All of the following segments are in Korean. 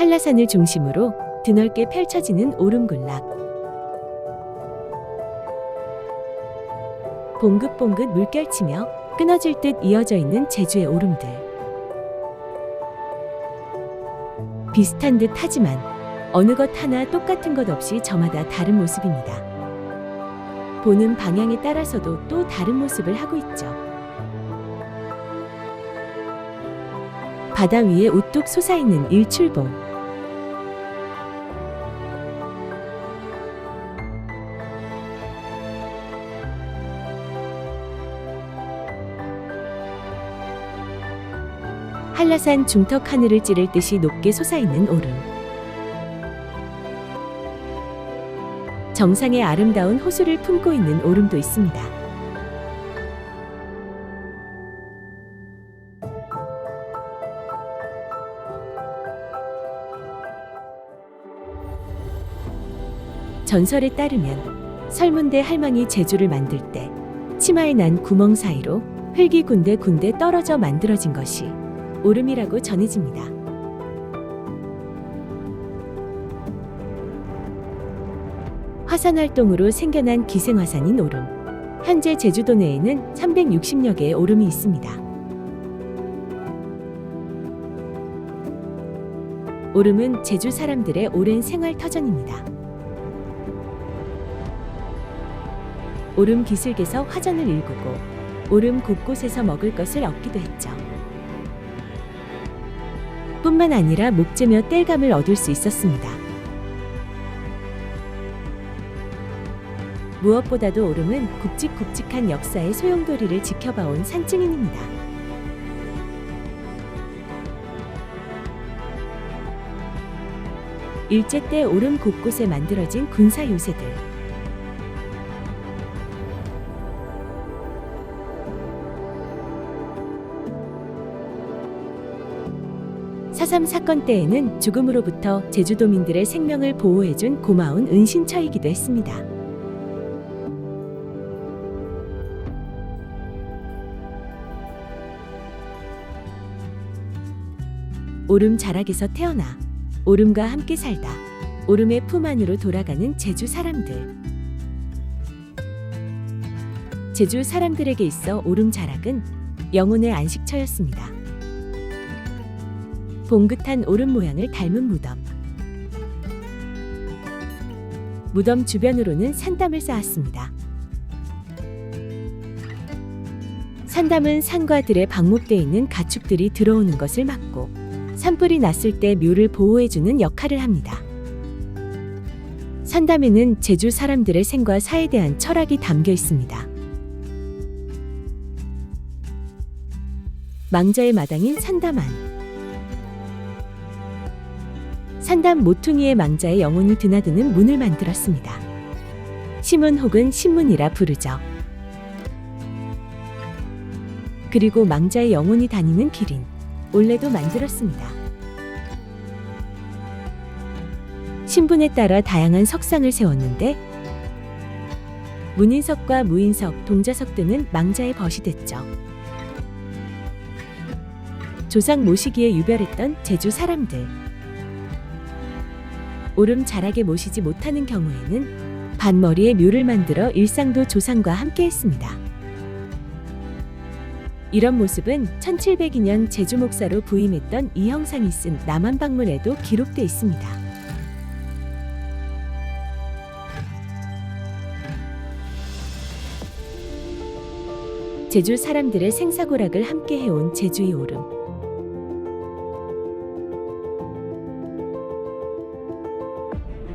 한라산을 중심으로 드넓게 펼쳐지는 오름군락. 봉긋봉긋 물결치며 끊어질 듯 이어져 있는 제주의 오름들. 비슷한 듯 하지만 어느 것 하나 똑같은 것 없이 저마다 다른 모습입니다. 보는 방향에 따라서도 또 다른 모습을 하고 있죠. 바다 위에 우뚝 솟아있는 일출봉. 한라산 중턱 하늘을 찌를 듯이 높게 솟아있는 오름. 정상의 아름다운 호수를 품고 있는 오름도 있습니다. 전설에 따르면 설문대 할망이 제주를 만들 때 치마에 난 구멍 사이로 흙이 군데군데 떨어져 만들어진 것이 오름이라고 전해집니다. 화산 활동으로 생겨난 기생화산인 오름. 현재 제주도 내에는 360여 개의 오름이 있습니다. 오름은 제주 사람들의 오랜 생활 터전입니다. 오름 기슭에서 화전을 일구고 오름 곳곳에서 먹을 것을 얻기도 했죠. 뿐만 아니라 목재며 땔감을 얻을 수 있었습니다. 무엇보다도 오름은 굵직굵직한 역사의 소용돌이를 지켜봐온 산증인입니다. 일제 때 오름 곳곳에 만들어진 군사 요새들. 사삼 사건 때에는 죽음으로부터 제주도민들의 생명을 보호해준 고마운 은신처이기도 했습니다. 오름 자락에서 태어나 오름과 함께 살다 오름의 품 안으로 돌아가는 제주 사람들. 제주 사람들에게 있어 오름 자락은 영혼의 안식처였습니다. 봉긋한 오름 모양을 닮은 무덤. 무덤 주변으로는 산담을 쌓았습니다. 산담은 산과 들에 방목돼 있는 가축들이 들어오는 것을 막고 산불이 났을 때 묘를 보호해주는 역할을 합니다. 산담에는 제주 사람들의 생과 사에 대한 철학이 담겨 있습니다. 망자의 마당인 산담안. 산담 모퉁이의 망자의 영혼이 드나드는 문을 만들었습니다. 시문 혹은 신문이라 부르죠. 그리고 망자의 영혼이 다니는 길인 올레도 만들었습니다. 신분에 따라 다양한 석상을 세웠는데 문인석과 무인석, 동자석 등은 망자의 벗이 됐죠. 조상 모시기에 유별했던 제주 사람들. 오름 자락에 모시지 못하는 경우에는 반머리에 묘를 만들어 일상도 조상과 함께 했습니다. 이런 모습은 1702년 제주 목사로 부임했던 이형상이 쓴 남한박물에도 기록돼 있습니다. 제주 사람들의 생사고락을 함께 해온 제주의 오름.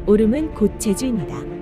오름은 곧 제주입니다.